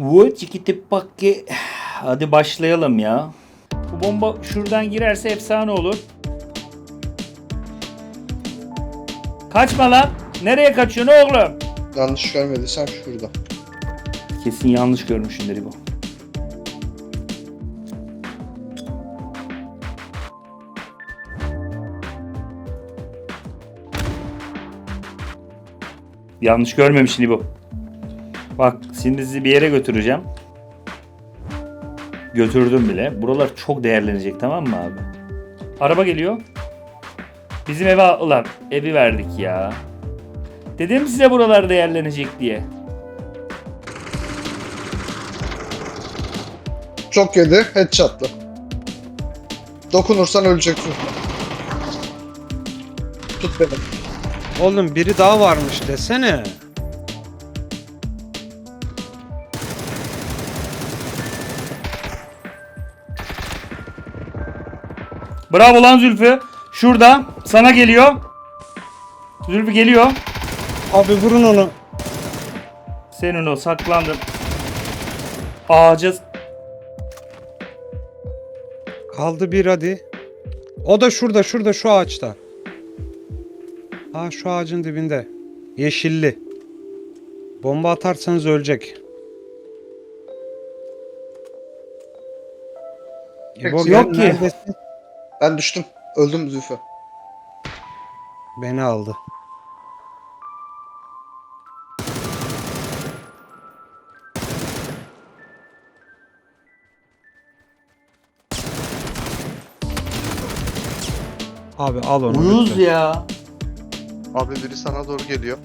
Vu çikiti pakki. Hadi başlayalım ya. Bu bomba şuradan girerse efsane olur. Kaçma lan. Nereye kaçıyorsun oğlum? Yanlış görmediysem şurada. Kesin yanlış görmüşsündür bu. Yanlış görmemişsin bu. Bak şimdi sizi bir yere götüreceğim. Götürdüm bile. Buralar çok değerlenecek tamam mı abi? Araba geliyor. Bizim eve ulan evi verdik ya. Dedim size buralar değerlenecek diye. Çok yedi. Headshot'lı. Dokunursan öleceksin. Tut beni. Oğlum biri daha varmış desene. Bravo lan Zülfü. Şurada. Sana geliyor. Zülfü geliyor. Abi vurun onu. Senin o saklandın. Ağaca Kaldı bir hadi. O da şurada şurada şu ağaçta. Ha şu ağacın dibinde. Yeşilli. Bomba atarsanız ölecek. İbo, Yok ki. neredesin? Ben düştüm. Öldüm Zülfü. Beni aldı. Abi al onu. uyuz lütfen. ya. Abi biri sana doğru geliyor.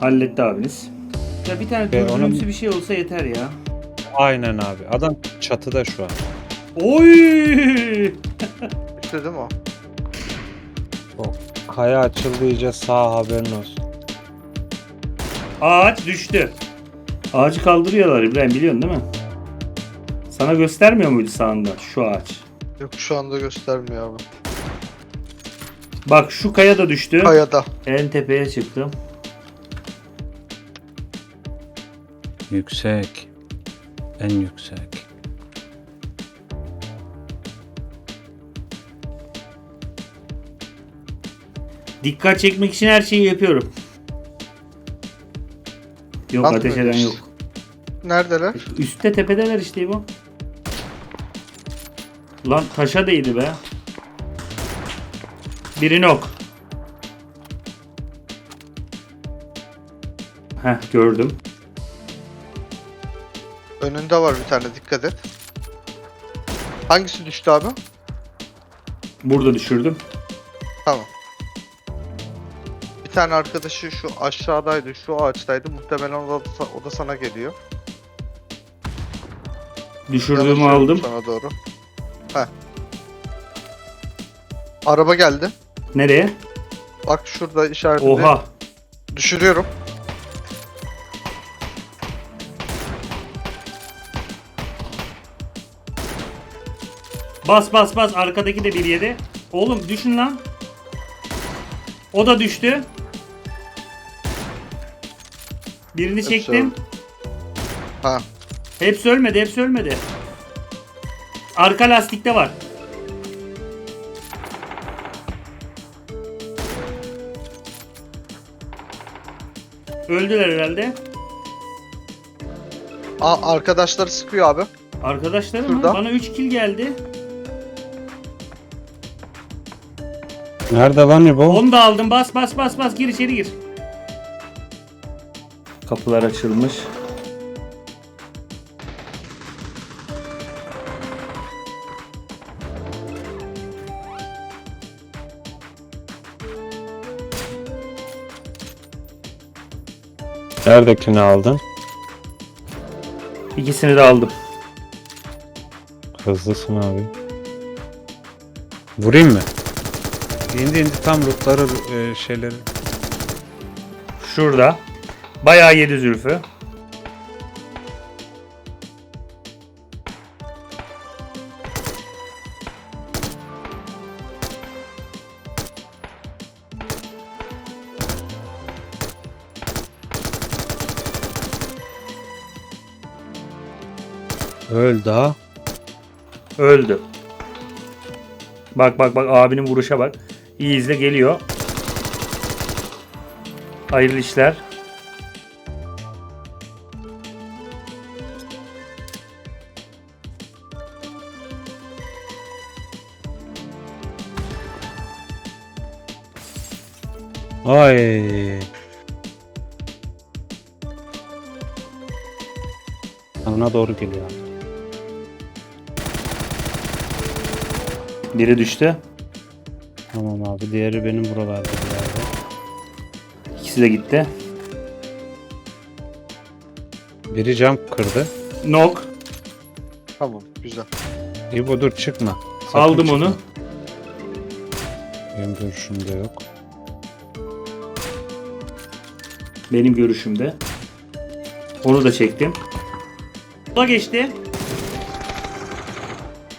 Halletti abiniz. Ya bir tane Be, onun- bir şey olsa yeter ya. Aynen abi. Adam çatıda şu an. Oy! İşte değil mi o? Kaya açıldı iyice sağ haberin olsun. Ağaç düştü. Ağacı kaldırıyorlar İbrahim biliyorsun değil mi? Sana göstermiyor muydu sağında şu ağaç? Yok şu anda göstermiyor abi. Bak şu kaya da düştü. Kayada. En tepeye çıktım. Yüksek. En yüksek. Dikkat çekmek için her şeyi yapıyorum. Yok At ateş eden yok. Neredeler? Üstte tepedeler işte bu. Lan taşa değdi be. Biri nok. Heh gördüm. Önünde var bir tane dikkat et. Hangisi düştü abi? Burada düşürdüm. Tamam. Bir tane arkadaşı şu aşağıdaydı, şu ağaçtaydı. Muhtemelen o da, o da sana geliyor. Düşürdüğümü Yanaşıyorum aldım. Sana doğru. Heh. Araba geldi. Nereye? Bak şurada işaretinde. Oha. Düşürüyorum. Bas bas bas arkadaki de bir yedi. Oğlum düşün lan. O da düştü. Birini Hepsi çektim. öldü. Ha. Hepsi ölmedi, hepsi ölmedi. Arka lastikte var. Öldüler herhalde. A- arkadaşları sıkıyor abi. Arkadaşlarım mı? Şurada. Bana 3 kill geldi. Nerede lan İbo? Onu da aldım. Bas bas bas bas. Gir içeri gir. Kapılar açılmış. Neredekini aldın? İkisini de aldım. Hızlısın abi. Vurayım mı? İndi indi tam lootları e, şeyleri. Şurada. Bayağı yedi zülfü. Öl daha. Öldü. Bak bak bak abinin vuruşa bak. İyi izle geliyor. Hayırlı işler. Ay. Sana doğru geliyor. Biri düştü. Tamam abi. Diğeri benim buralarda bir yerde. İkisi de gitti. Biri cam kırdı. Nok. Tamam güzel. İbo dur çıkma. Sakın Aldım çıkma. onu. Benim görüşümde yok. Benim görüşümde. Onu da çektim. O da geçti.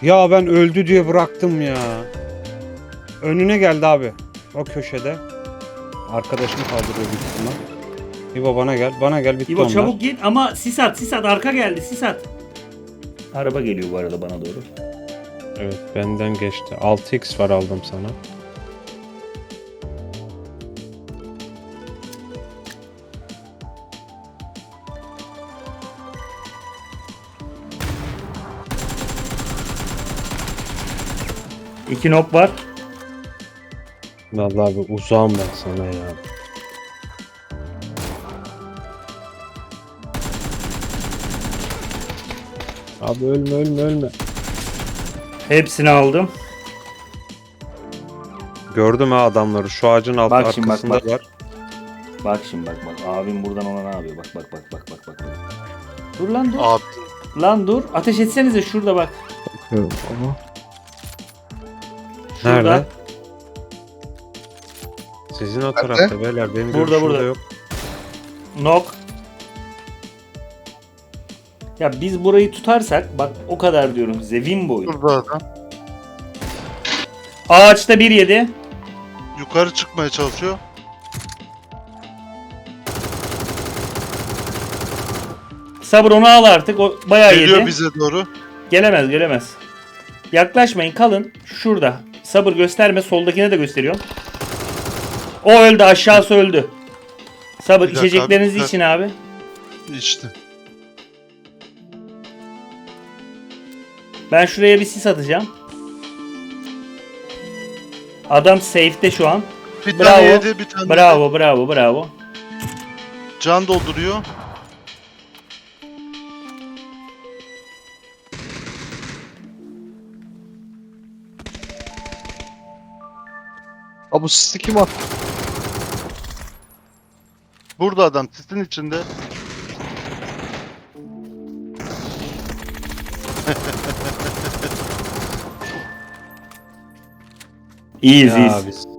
Ya ben öldü diye bıraktım ya. Önüne geldi abi. O köşede. Arkadaşım kaldırıyor büyük ihtimal. İbo bana gel. Bana gel bitti İbo onlar. çabuk git ama sis at sis at arka geldi sis at. Araba geliyor bu arada bana doğru. Evet benden geçti. 6x var aldım sana. İki nok var. Vallahi abi uzağım ben sana ya. Abi ölme ölme ölme. Hepsini aldım. Gördüm ha adamları. Şu ağacın alt Bak şimdi bak, arkasında bak. var. Bak şimdi bak bak abim buradan ona ne yapıyor bak bak bak bak bak bak. Dur lan dur. Abi Lan dur. Ateş etsenize şurada bak. Şurada. Nerede? Sizin o tarafta beyler. Benim Burada, görüşümde burada. yok. Nok. Ya biz burayı tutarsak bak o kadar diyorum size win bu oyun. burada adam. Ağaçta bir yedi. Yukarı çıkmaya çalışıyor. Sabır onu al artık. O bayağı Geliyor yedi. bize doğru. Gelemez gelemez. Yaklaşmayın kalın. Şurada. Sabır gösterme. Soldakine de gösteriyorum. O öldü aşağısı öldü. Sabır Bir dakika içeceklerinizi abi, bir için abi. İşte. Ben şuraya bir sis atacağım. Adam safe'te şu an. Bir Bravo. tane yedi bir tane Bravo bravo bravo. can dolduruyor. Bu sisi kim attı? Burada adam sisin içinde. İyiyiz iyiyiz. biz